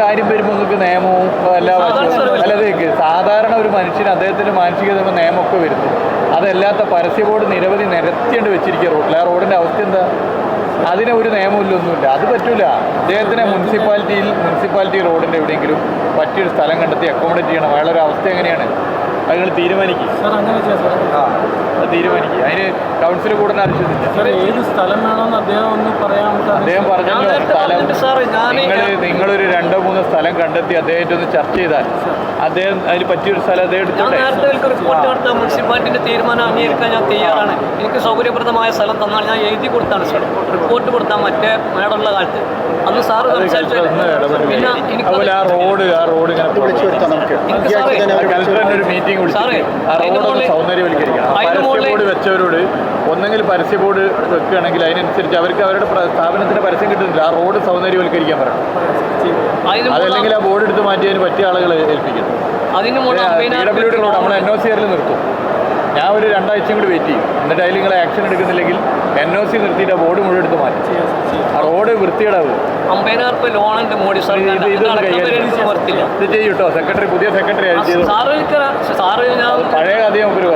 കാര്യം വരുമ്പോൾ നിങ്ങൾക്ക് നിയമവും എല്ലാ അല്ലാതെ സാധാരണ ഒരു മനുഷ്യന് അദ്ദേഹത്തിന്റെ മാനസിക നിയമമൊക്കെ വരുന്നു. അതല്ലാത്ത പരസ്യ ബോർഡ് നിരവധി നിരത്തിയുണ്ട് വെച്ചിരിക്കുക റോഡിൽ. ആ റോഡിന്റെ അവസ്ഥ എന്താ? അതിന് ഒരു നിയമമില്ലൊന്നുമില്ല അത് പറ്റൂല. അദ്ദേഹത്തിനെ മുനിസിപ്പാലിറ്റിയിൽ മുനിസിപ്പാലിറ്റി റോഡിന്റെ എവിടെയെങ്കിലും പറ്റിയൊരു സ്ഥലം കണ്ടെത്തി അക്കോമഡേറ്റ് ചെയ്യണം. അയാളൊരു അവസ്ഥ എങ്ങനെയാണ്? നിങ്ങൾ തീരുമാനിക്കും. സാർ അങ്ങനെ ചെയ്യാം ആ അത് തീരുമാനിക്കും. അതിന് കൗൺസിൽ കൂടെ ആവശ്യമില്ല. ഏത് സ്ഥലം വേണമെന്ന് അദ്ദേഹം ഒന്ന് പറയാൻ നമുക്ക് അദ്ദേഹം പറഞ്ഞല്ലോ നേരത്തെ സ്ഥലം നിങ്ങളൊരു രണ്ടോ മൂന്നോ സ്ഥലം കണ്ടെത്തി അദ്ദേഹത്തെ ഒന്ന് ചർച്ച ചെയ്താൽ അദ്ദേഹം അതിന് പറ്റിയൊരു സ്ഥലം അദ്ദേഹം എടുത്തോട്ടെ മുനിസിപ്പാലിറ്റിന്റെ തീരുമാനം അംഗീകരിക്കാൻ ഞാൻ തയ്യാറാണ്. എനിക്ക് സൗകര്യപ്രദമായ സ്ഥലം തന്നാൽ ഞാൻ എഴുതി കൊടുത്താണ് സാർ. റിപ്പോർട്ട് കൊടുത്താൽ മറ്റേ മേടുള്ള കാലത്ത്. അന്ന് സാറ് സംസാരിച്ചു പിന്നെ ആ റോഡ് ആ റോഡ് കലക്ടറിന്റെ ഒരു മീറ്റിംഗ് വിളിച്ചു ആ റോഡ് സൗന്ദര്യവൽക്കരിക്കണം വെച്ചവരോട് ഒന്നെങ്കിൽ പരസ്യ ബോർഡ് വെക്കുകയാണെങ്കിൽ അതിനനുസരിച്ച് അവർക്ക് അവരുടെ സ്ഥാപനത്തിന് പരസ്യം കിട്ടുന്നില്ല. ആ റോഡ് സൗന്ദര്യവൽക്കരിക്കാൻ പറയണം. അതല്ലെങ്കിൽ ആ ബോർഡ് എടുത്ത് മാറ്റി അതിന് പറ്റിയ ആളുകളെ ഏൽപ്പിക്കണം നമ്മൾ എൻ ഒ സി ആറിൽ നിർത്തും. ഞാൻ ഒരു രണ്ടാഴ്ചയും കൂടി വെയിറ്റ് ചെയ്യും. എന്നിട്ട് അതിൽ നിങ്ങൾ ആക്ഷൻ എടുക്കുന്നില്ലെങ്കിൽ എൻ ഒ സി നിർത്തിയിട്ട് ആ ബോർഡ് മുഴുവൻ എടുത്ത് മാറ്റി. ആ റോഡ് വൃത്തിയിടാവും അമ്പതിനായിരം മോഡി ഇത് ചെയ്യൂട്ടോ ഇത് പുതിയ സെക്രട്ടറി ആയിട്ട് പഴയ അധികം ഇത്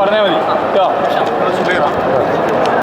പറഞ്ഞാൽ മതി. കേട്ടോ?